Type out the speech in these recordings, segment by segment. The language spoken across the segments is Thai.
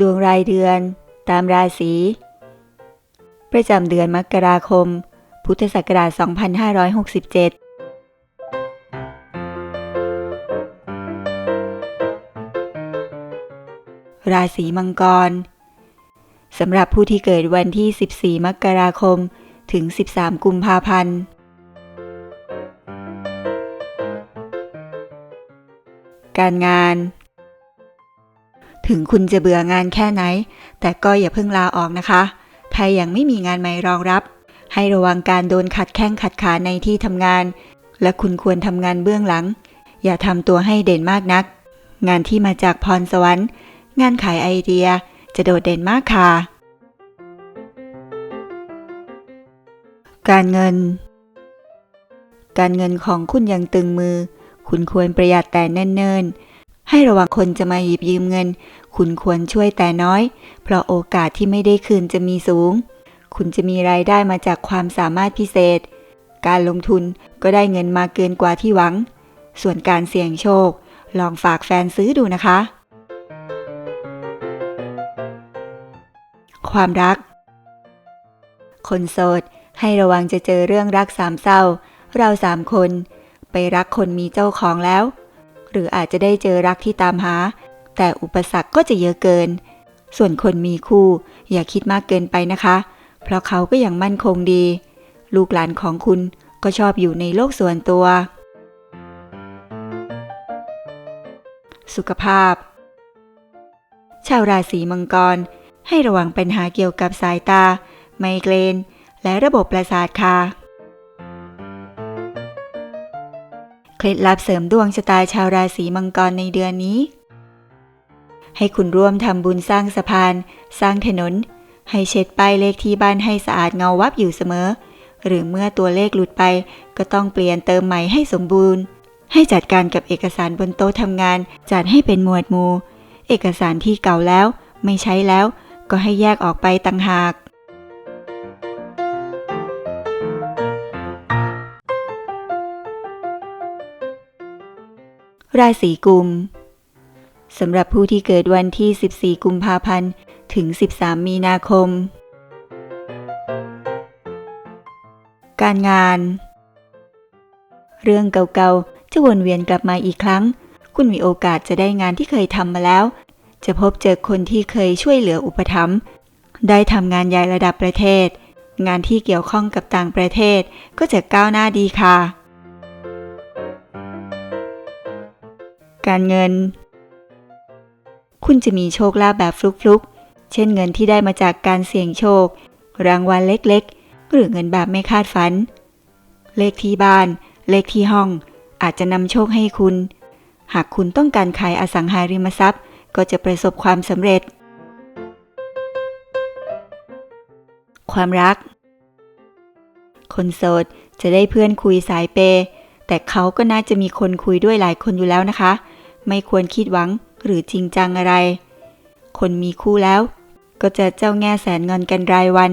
ดวงรายเดือน ตามราศี ประจำเดือนมกราคม พุทธศักราช 2567ราศีมังกรสำหรับผู้ที่เกิดวันที่ 14 มกราคม ถึง 13 กุมภาพันธ์ การงาน ถึงคุณจะเบื่องานแค่ไหน แต่ก็อย่าเพิ่งลาออกนะคะ ถ้ายังไม่มีงานใหม่รองรับ ให้ระวังการโดนขัดแข้งขัดขาในที่ทำงาน และคุณควรทำงานเบื้องหลัง อย่าทำตัวให้เด่นมากนัก งานที่มาจากพรสวรรค์ งานขายไอเดียจะโดดเด่นมากค่ะ การเงิน การเงินของคุณยังตึงมือ คุณควรประหยัดแต่เนิ่นๆ ให้ระวังคนจะมาหยิบยืมเงิน คุณควรช่วยแต่น้อย เพราะโอกาสที่ไม่ได้คืนจะมีสูง คุณจะมีรายได้มาจากความสามารถพิเศษ การลงทุนก็ได้เงินมาเกินกว่าที่หวัง ส่วนการเสี่ยงโชค ลองฝากแฟนซื้อดูนะคะ ความรัก คนโสดให้ระวังจะเจอเรื่องรักสามเศร้า เราสามคน ไปรักคนมีเจ้าของแล้ว หรืออาจจะได้เจอรักที่ตามหา แต่อุปสรรคก็จะเยอะเกิน ส่วนคนมีคู่ อย่าคิดมากเกินไปนะคะ เพราะเขาก็ยังมั่นคงดี ลูกหลานของคุณก็ชอบอยู่ในโลกส่วนตัว สุขภาพ ชาวราศีมังกร ให้ระวังปัญหาเกี่ยวกับสายตา ไมเกรน และระบบประสาทค่ะ เคล็ดลับเสริมดวงชะตาชาวราศีมังกรในเดือนนี้ ให้คุณร่วมทำบุญสร้างสะพาน สร้างถนน ให้เช็ดป้ายเลขที่บ้านให้สะอาดเงาวับอยู่เสมอ หรือเมื่อตัวเลขหลุดไป ก็ต้องเปลี่ยนเติมใหม่ให้สมบูรณ์ ให้จัดการกับเอกสารบนโต๊ะทำงาน จัดให้เป็นหมวดหมู่ เอกสารที่เก่าแล้ว ไม่ใช้แล้ว ก็ให้แยกออกไปต่างหาก ราศีกุมสำหรับผู้ที่เกิดวันที่ 14 กุมภาพันธ์ ถึง 13 มีนาคม การงาน เรื่องเก่าๆ จะวนเวียนกลับมาอีกครั้ง คุณมีโอกาสจะได้งานที่เคยทำมาแล้ว จะพบเจอคนที่เคยช่วยเหลืออุปถัมภ์ ได้ทำงานใหญ่ระดับประเทศ งานที่เกี่ยวข้องกับต่างประเทศก็จะก้าวหน้าดีค่ะ การเงิน คุณจะมีโชคลาภแบบฟลุกๆ เช่นเงินที่ได้มาจากการเสี่ยงโชค รางวัลเล็กๆ หรือเงินแบบไม่คาดฝัน เลขที่บ้าน เลขที่ห้อง อาจจะนำโชคให้คุณ หากคุณต้องการขายอสังหาริมทรัพย์ ก็จะประสบความสำเร็จ ความรัก คนโสดจะได้เพื่อนคุยสายเปย์แต่เขาก็น่าจะมีคนคุยด้วยหลายคนอยู่แล้วนะคะ ไม่ควรคิดหวังหรือจริงจังอะไร คนมีคู่แล้ว ก็จะเจ้าแง่แสนเงินกันรายวัน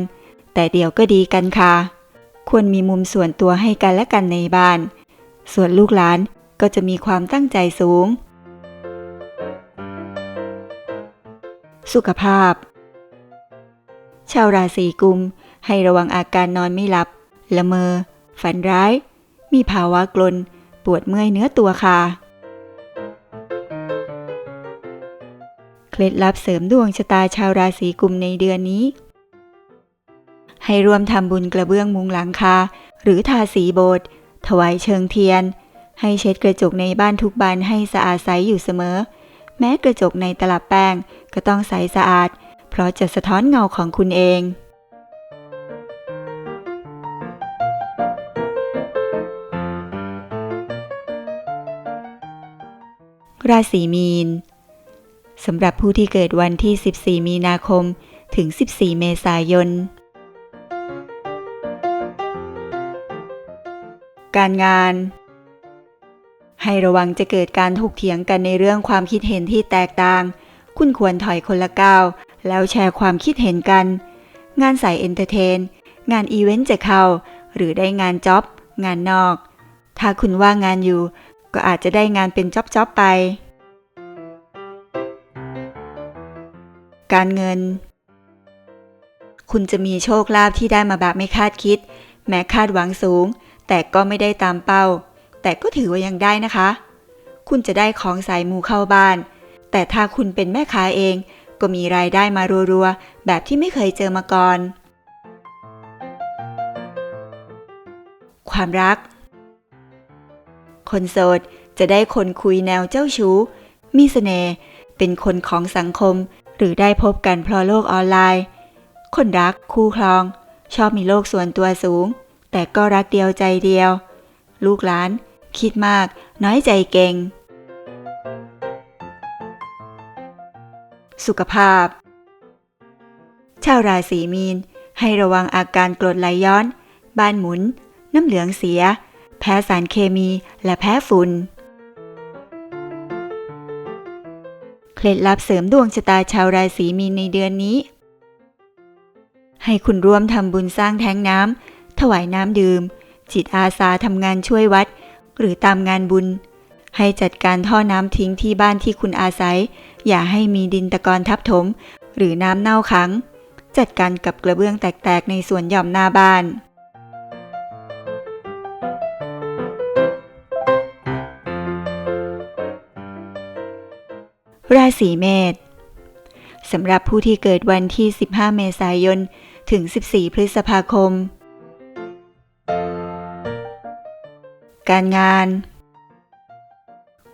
แต่เดี๋ยวก็ดีกันค่ะ ควรมีมุมส่วนตัวให้กันและกันในบ้าน ส่วนลูกหลานก็จะมีความตั้งใจสูง สุขภาพ ชาวราศีกุม ให้ระวังอาการนอนไม่หลับ ละเมอ ฝันร้าย มีภาวะกลน ปวดเมื่อยเนื้อตัวค่ะ ล็ดลับเสริมดวงชะตาชาวราศีกุมในเดือนนี้ ให้ร่วมทำบุญกระเบื้องมุงหลังคา หรือทาสีโบสถ์ถวายเชิงเทียน ให้เช็ดกระจกในบ้านทุกบานให้สะอาดใสอยู่เสมอ แม้กระจกในตลับแป้งก็ต้องใสสะอาด เพราะจะสะท้อนเงาของคุณเองราศีมีน สำหรับผู้ที่เกิดวันที่ 14 มีนาคม ถึง 14 เมษายน การงาน ให้ระวังจะเกิดการถกเถียงกันในเรื่องความคิดเห็นที่แตกต่าง คุณควรถอยคนละก้าวแล้วแชร์ความคิดเห็นกัน งานสายเอนเตอร์เทน งานอีเวนต์จะเข้า หรือได้งานจ็อบ งานนอก ถ้าคุณว่างงานอยู่ ก็อาจจะได้งานเป็นจ็อบๆไป การเงิน คุณจะมีโชคลาภที่ได้มาแบบไม่คาดคิด แม้คาดหวังสูง แต่ก็ไม่ได้ตามเป้า แต่ก็ถือว่ายังได้นะคะ คุณจะได้ของสายมูเข้าบ้าน แต่ถ้าคุณเป็นแม่ค้าเอง ก็มีรายได้มารัวๆ แบบที่ไม่เคยเจอมาก่อน ความรัก คนโสดจะได้คนคุยแนวเจ้าชู้ มีเสน่ห์เป็นคนของสังคม หรือได้พบกันเพราะโลกออนไลน์ คนรักคู่ครอง ชอบมีโลกส่วนตัวสูง แต่ก็รักเดียวใจเดียว ลูกหลาน คิดมาก น้อยใจเก่ง สุขภาพ ชาวราศีมีน ให้ระวังอาการกรดไหลย้อน บ้านหมุน น้ำเหลืองเสีย แพ้สารเคมีและแพ้ฝุ่น เคล็ดลับเสริมดวงชะตาชาวราศีมีนในเดือนนี้ ให้คุณร่วมทำบุญสร้างแท้งน้ำถวายน้ำดื่ม จิตอาสาทำงานช่วยวัด หรือตามงานบุญ ให้จัดการท่อน้ำทิ้งที่บ้านที่คุณอาศัย อย่าให้มีดินตะกอนทับถม หรือน้ำเน่าขัง จัดการกับกระเบื้องแตกๆในสวนหย่อมหน้าบ้าน ราศีเมษสำหรับผู้ที่เกิดวันที่ 15 เมษายน ถึง 14 พฤษภาคม การงาน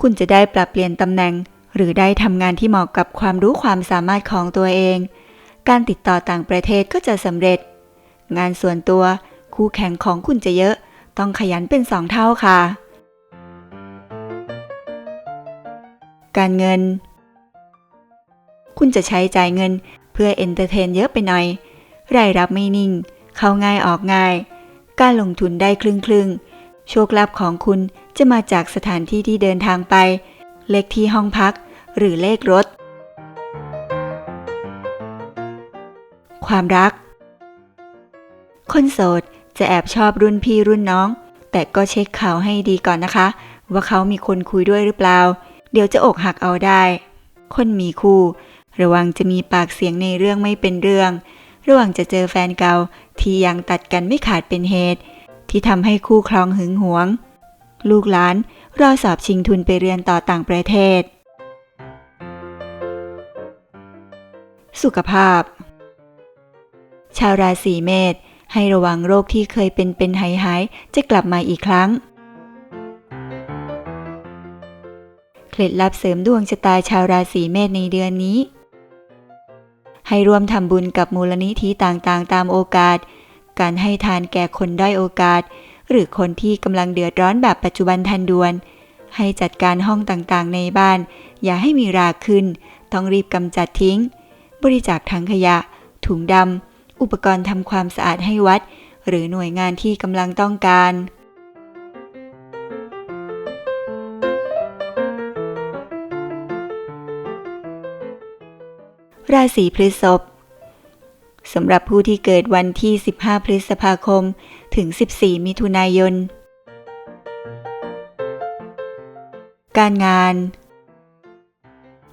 คุณจะได้ปรับเปลี่ยนตำแหน่ง หรือได้ทำงานที่เหมาะกับความรู้ความสามารถของตัวเอง การติดต่อต่างประเทศก็จะสำเร็จ งานส่วนตัว คู่แข่งของคุณจะเยอะ ต้องขยันเป็นสองเท่าค่ะ การเงิน คุณจะใช้จ่ายเงินเพื่อเอนเตอร์เทนเยอะไปหน่อย รายรับไม่นิ่ง เข้าง่ายออกง่าย การลงทุนได้ครึ่งครึ่งโชคลาภของคุณจะมาจากสถานที่ที่เดินทางไป เลขที่ห้องพัก หรือเลขรถ ความรัก คนโสดจะแอบชอบรุ่นพี่รุ่นน้อง แต่ก็เช็คข่าวให้ดีก่อนนะคะ ว่าเขามีคนคุยด้วยหรือเปล่า เดี๋ยวจะอกหักเอาได้ คนมีคู่ ระวังจะมีปากเสียงในเรื่องไม่เป็นเรื่อง ระวังจะเจอแฟนเก่าที่ยังตัดกันไม่ขาดเป็นเหตุ ที่ทำให้คู่ครองหึงหวง ลูกหลานรอสอบชิงทุนไปเรียนต่อต่างประเทศ สุขภาพ ชาวราศีเมษให้ระวังโรคที่เคยเป็นเป็นหายหายจะกลับมาอีกครั้ง เคล็ดลับเสริมดวงชะตาชาวราศีเมษในเดือนนี้ ให้ร่วมทำบุญกับมูลนิธิต่างๆ ตามโอกาส การให้ทานแก่คนด้อยโอกาส หรือคนที่กำลังเดือดร้อนแบบปัจจุบันทันด่วน ให้จัดการห้องต่างๆ ในบ้าน อย่าให้มีราขึ้น ต้องรีบกำจัดทิ้ง บริจาคถังขยะ ถุงดำอุปกรณ์ทำความสะอาดให้วัด หรือหน่วยงานที่กำลังต้องการ ราศีพฤษภสำหรับผู้ที่เกิดวันที่ 15 พฤษภาคม ถึง 14 มิถุนายน การงาน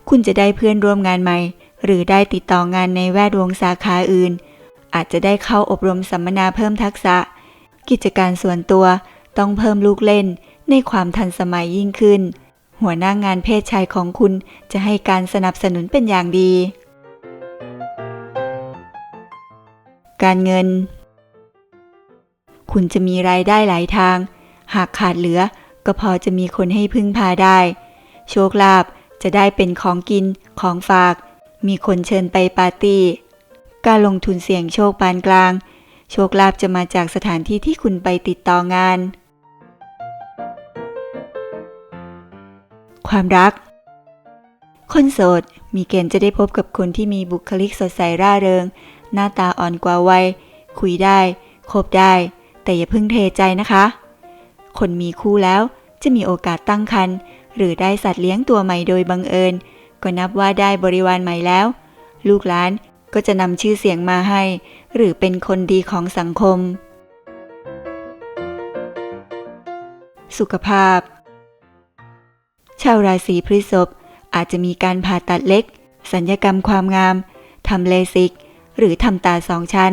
คุณจะได้เพื่อนร่วมงานใหม่ หรือได้ติดต่องานในแวดวงสาขาอื่น อาจจะได้เข้าอบรมสัมมนาเพิ่มทักษะ กิจการส่วนตัวต้องเพิ่มลูกเล่นในความทันสมัยยิ่งขึ้น หัวหน้างานเพศชายของคุณจะให้การสนับสนุนเป็นอย่างดี การเงิน คุณจะมีรายได้หลายทาง หากขาดเหลือก็พอจะมีคนให้พึ่งพาได้ โชคลาภจะได้เป็นของกินของฝาก มีคนเชิญไปปาร์ตี้ การลงทุนเสี่ยงโชคปานกลาง โชคลาภจะมาจากสถานที่ที่คุณไปติดต่องาน ความรัก คนโสดมีเกณฑ์จะได้พบกับคนที่มีบุคลิกสดใสร่าเริง หน้าตาอ่อนกว่าวัย คุยได้คบได้ แต่อย่าเพิ่งเทใจนะคะ คนมีคู่แล้วจะมีโอกาสตั้งครรภ์หรือได้สัตว์เลี้ยงตัวใหม่โดยบังเอิญ ก็นับว่าได้บริวารใหม่แล้ว ลูกหลานก็จะนำชื่อเสียงมาให้ หรือเป็นคนดีของสังคม สุขภาพ ชาวราศีพฤษภอาจจะมีการผ่าตัดเล็ก สัญญกรรมความงามทำเลสิก หรือทำตาสองชั้น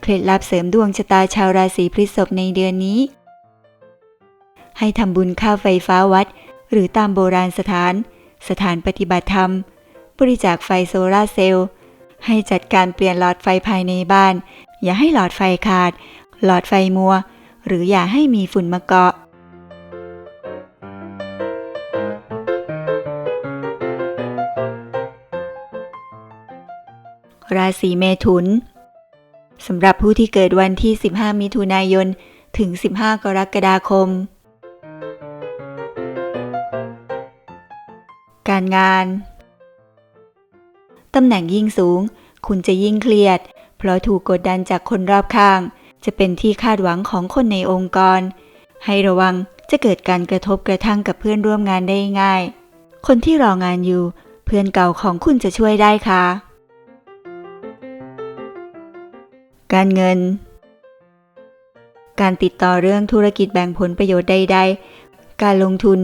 เคล็ดลับเสริมดวงชะตาชาวราศีพฤษภในเดือนนี้ ให้ทำบุญค่าไฟฟ้าวัด หรือตามโบราณสถาน สถานปฏิบัติธรรม บริจาคไฟโซลาร์เซลล์ ให้จัดการเปลี่ยนหลอดไฟภายในบ้าน อย่าให้หลอดไฟขาด หลอดไฟมัว หรืออย่าให้มีฝุ่นมาเกาะ ราศีเมถุนสำหรับผู้ที่เกิดวันที่ 15 มิถุนายน ถึง 15 กรกฎาคม การงาน ตำแหน่งยิ่งสูง คุณจะยิ่งเครียด เพราะถูกกดดันจากคนรอบข้าง จะเป็นที่คาดหวังของคนในองค์กร ให้ระวังจะเกิดการกระทบกระทั่งกับเพื่อนร่วมงานได้ง่าย คนที่รองานอยู่ เพื่อนเก่าของคุณจะช่วยได้ค่ะ การเงิน การติดต่อเรื่องธุรกิจแบ่งผลประโยชน์ใด ๆ การลงทุน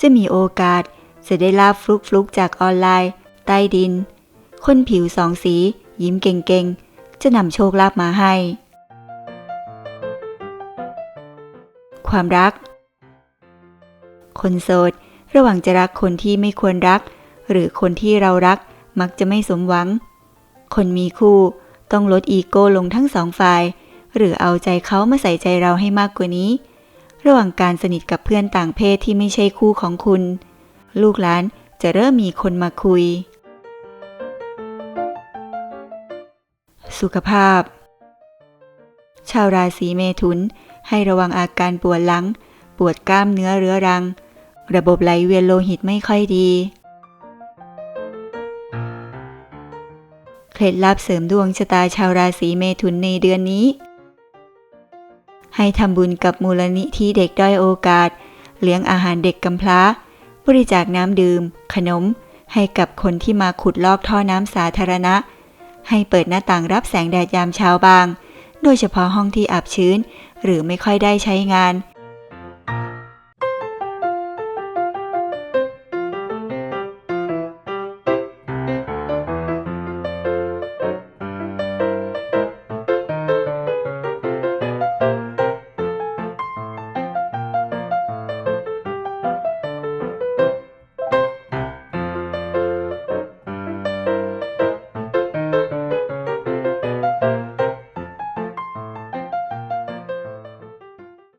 จะมีโอกาสจะได้ลาบฟลุกๆจากออนไลน์ ใต้ดิน คนผิวสองสี ยิ้มเก่งๆ จะนำโชคลาภมาให้ ความรัก คนโสดระหว่างจะรักคนที่ไม่ควรรัก หรือคนที่เรารักมักจะไม่สมหวัง คนมีคู่ ต้องลดอีโก้ลงทั้งสองฝ่าย หรือเอาใจเขามาใส่ใจเราให้มากกว่านี้ ระหว่างการสนิทกับเพื่อนต่างเพศที่ไม่ใช่คู่ของคุณ ลูกหลานจะเริ่มมีคนมาคุย สุขภาพ ชาวราศีเมถุน ให้ระวังอาการปวดหลัง ปวดกล้ามเนื้อเรื้อรัง ระบบไหลเวียนโลหิตไม่ค่อยดี เคล็ดลับเสริมดวงชะตาชาวราศีเมถุนในเดือนนี้ ให้ทำบุญกับมูลนิธิเด็กด้อยโอกาส เลี้ยงอาหารเด็กกำพร้า บริจาคน้ำดื่ม ขนม ให้กับคนที่มาขุดลอกท่อน้ำสาธารณะ ให้เปิดหน้าต่างรับแสงแดดยามเช้าบาง โดยเฉพาะห้องที่อับชื้น หรือไม่ค่อยได้ใช้งาน